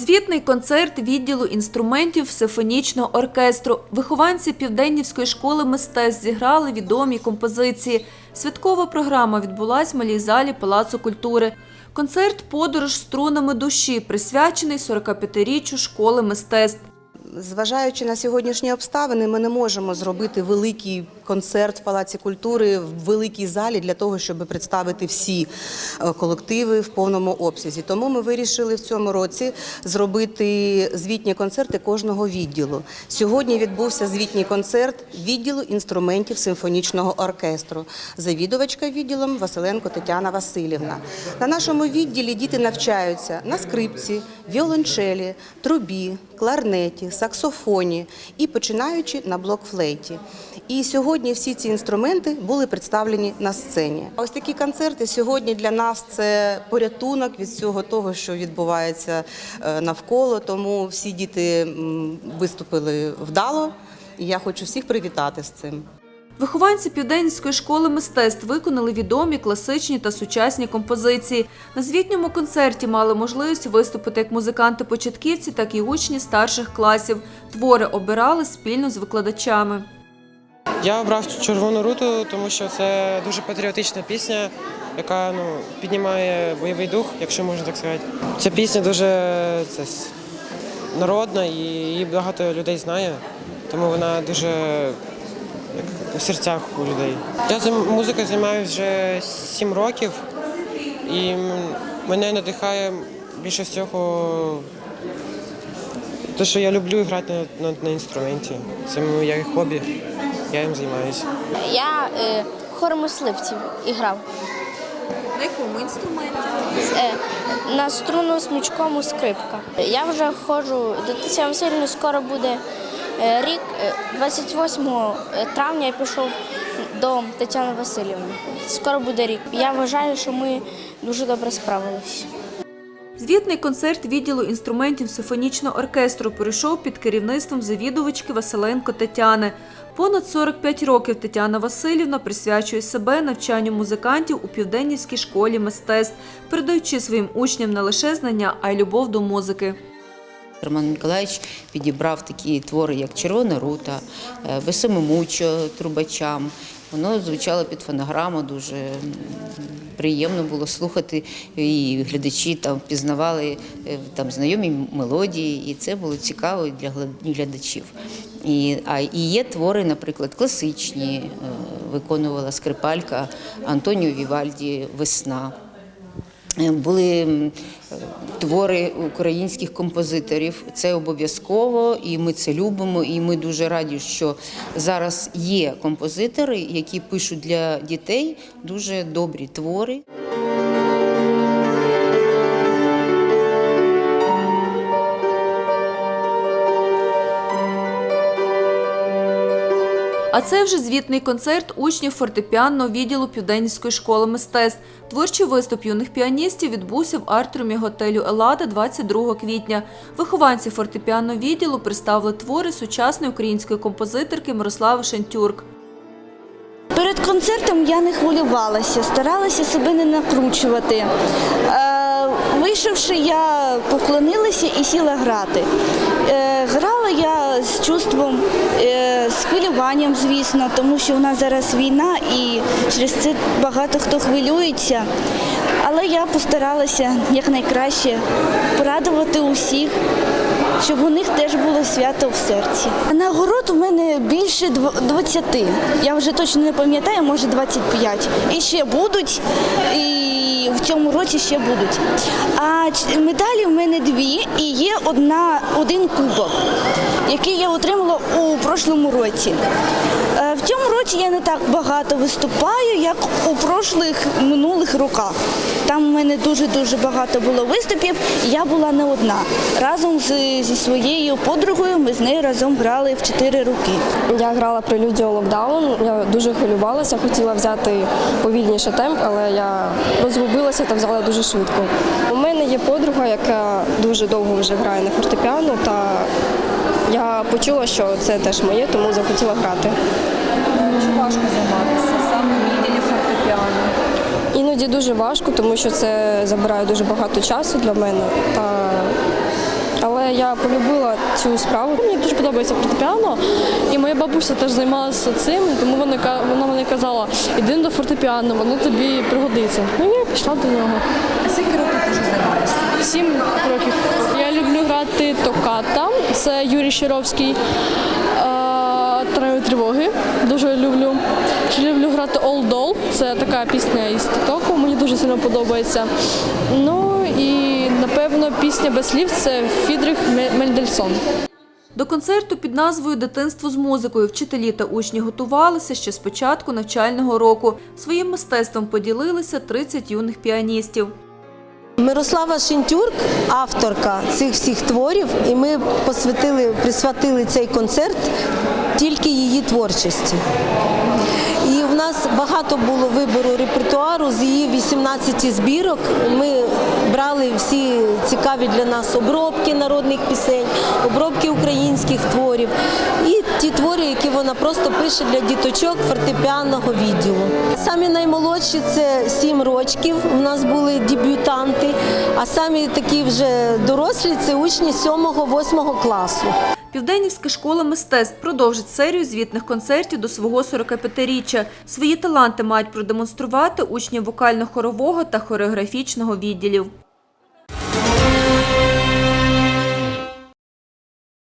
Звітний концерт відділу інструментів симфонічного оркестру. Вихованці Південнівської школи мистецтв зіграли відомі композиції. Святкова програма відбулась в малій залі Палацу культури. Концерт Подорож струнами душі присвячений 45-річчю школи мистецтв. Зважаючи на сьогоднішні обставини, ми не можемо зробити великий концерт в Палаці культури в великій залі для того, щоб представити всі е, колективи в повному обсязі. Тому ми вирішили в цьому році зробити звітні концерти кожного відділу. Сьогодні відбувся звітній концерт відділу інструментів симфонічного оркестру. Завідувачка відділом Василенко Тетяна Васильівна. На нашому відділі діти навчаються на скрипці, віолончелі, трубі, кларнеті, саксофоні і починаючи на блокфлейті. І сьогодні всі ці інструменти були представлені на сцені. Ось такі концерти сьогодні для нас це порятунок від всього того, що відбувається е, навколо. Тому всі діти виступили вдало. І я хочу всіх привітати з цим. Вихованці Південської школи мистецтв виконали відомі класичні та сучасні композиції. На звітньому концерті мали можливість виступити як музиканти-початківці, так і учні старших класів. Твори обирали спільно з викладачами. Я обрав червону руту, тому що це дуже патріотична пісня, яка ну, піднімає бойовий дух, якщо можна так сказати. Ця пісня дуже це, народна і її багато людей знає, тому вона дуже у серцях у людей. Я музикою займаюся вже сім років, і мене надихає більше всього те, що я люблю грати на, на, на інструменті. Це моє хобі, я їм займаюся. Я е, хор мисливців і грав. На якому інструменті? Е, на струну смичкому скрипка. Я вже ходжу до Тетяни Васильівни, скоро буде рік. Е, 28 травня я пішов до Тетяни Васильівни. Скоро буде рік. Я вважаю, що ми дуже добре справилися. Звітний концерт відділу інструментів симфонічного оркестру пройшов під керівництвом завідувачки Василенко Тетяни. Понад 45 років Тетяна Васильівна присвячує себе навчанню музикантів у Південнівській школі мистецтв, передаючи своїм учням не лише знання, а й любов до музики. Роман Миколаївич підібрав такі твори, як Червона рута, е, Весемимучо трубачам. Воно звучало під фонограму, дуже приємно було слухати, і глядачі там пізнавали е, там знайомі мелодії, і це було цікаво для глядачів. І, а і є твори, наприклад, класичні, е, виконувала скрипалька Антоніо Вівальді Весна. Були твори українських композиторів. Це обов'язково, і ми це любимо. І ми дуже раді, що зараз є композитори, які пишуть для дітей дуже добрі твори. А це вже звітний концерт учнів фортепіанного відділу Південської школи мистецтв. Творчий виступ юних піаністів відбувся в артрумі готелю Елада 22 квітня. Вихованці фортепіанного відділу представили твори сучасної української композиторки Мирослави Шентюрк. Перед концертом я не хвилювалася, старалася себе не накручувати. Вийшовши, я поклонилася і сіла грати. Е, грала я з чувством, е, з хвилюванням, звісно, тому що у нас зараз війна і через це багато хто хвилюється. Але я постаралася якнайкраще порадувати усіх, щоб у них теж було свято в серці. Нагород у мене більше дв- 20. Я вже точно не пам'ятаю, може 25. І ще будуть, і в цьому році ще будуть. А медалі в мене дві і є одна, один кубок, який я отримала у прошлому році. Е, В цьому році я не так багато виступаю, як у прошлих минулих роках. Там у мене дуже-дуже багато було виступів, і я була не одна. Разом з, зі своєю подругою ми з нею разом грали в чотири роки. Я грала прелюдію локдаун. Я дуже хвилювалася, хотіла взяти повільніше темп, але я розгубилася та взяла дуже швидко. У мене є подруга, яка дуже довго вже грає на фортепіано, та я почула, що це теж моє, тому захотіла грати. Чи важко займатися саме відділі фортепіано? Іноді дуже важко, тому що це забирає дуже багато часу для мене. Та але я полюбила цю справу. Мені дуже подобається фортепіано, і моя бабуся теж займалася цим, тому вона, вона мені казала, іди до фортепіано, воно тобі пригодиться. Ну я пішла до нього. А скільки років ти вже займаєшся? Сім років. Я люблю грати токата, це Юрій Щировський. Е, тривоги. Дуже люблю. Ще люблю грати All Doll. Це така пісня із Тіктоку. Мені дуже сильно подобається. Ну і напевно пісня без слів це Фідрих Ме- Мендельсон. До концерту під назвою Дитинство з музикою вчителі та учні готувалися ще з початку навчального року. Своїм мистецтвом поділилися 30 юних піаністів. Мирослава Шинтюрк, авторка цих всіх творів, і ми посвятили, присвятили цей концерт тільки її творчості. І в нас багато було вибору репертуару з її 18 збірок. Ми брали всі цікаві для нас обробки народних пісень, обробки українських творів і ті твори, які вона просто пише для діточок фортепіанного відділу. Самі наймолодші це 7 років. У нас були дебютанти, а самі такі вже дорослі це учні 7-8 класу. Південнівська школа мистецтв продовжить серію звітних концертів до свого 45-річчя. Свої таланти мають продемонструвати учні вокально-хорового та хореографічного відділів.